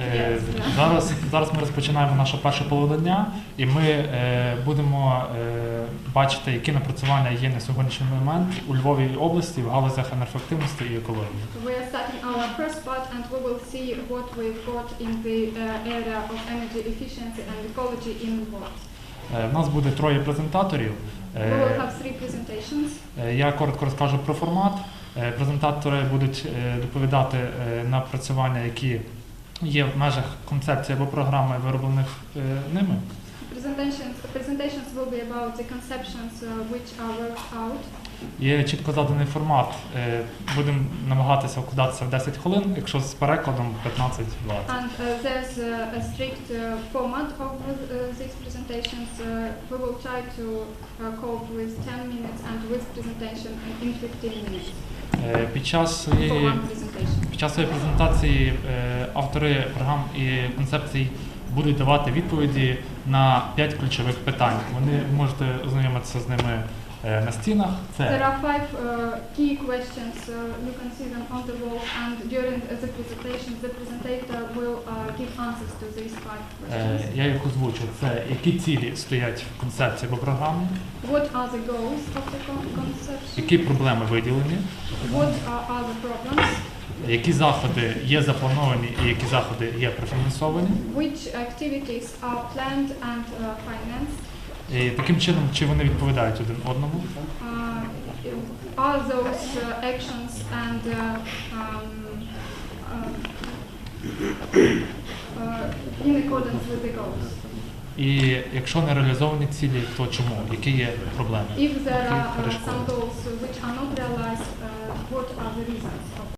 Е, Зараз, зараз ми розпочинаємо наше перше полудення, і ми е, будемо е, бачити, які напрацювання є на сьогоднішній момент у Львові області в галузях енергоефективності і екології. We are starting our first part and we will see what we've got in the uh, area of energy efficiency and ecology in Lvov. Е, В нас буде троє презентаторів. We will Е, have three presentations. е, Я коротко розкажу про формат. Е, Презентатори будуть е, доповідати е, напрацювання, які є в межах концепції або програми, вироблених е, ними. Presentations, presentations will be about the conceptions uh, which are worked out. Є чітко заданий формат. Е, Будемо намагатися вкладатися в 10 хвилин, якщо з перекладом 15-20. And uh, there's uh, a strict uh, format of uh, these presentations. Uh, we will try to uh, cope with 10 minutes and with presentation in 15 minutes Е, Під час своєї. Під час своєї презентації е, автори програм і концепцій будуть давати відповіді на 5 ключових питань. Вони можете ознайомитися з ними е, на стінах. There Це are five uh, key questions. Uh, you can see them on the wall, and during the presentation, the presenter will uh, give answers to these five questions. я їх озвучу. Це які цілі стоять в концепції або програмі, What are the goals of the con- conception? які проблеми виділені, What are, are the problems? Які заходи є заплановані і які заходи є профінансовані. Which activities are planned and uh, financed? І таким чином, чи вони відповідають один одному. Uh, are those uh, actions and uh, um, uh, uh, in accordance with the goals? І якщо не реалізовані цілі, то чому? Які є проблеми? If there are uh, some goals which are not realized, uh, what are the reasons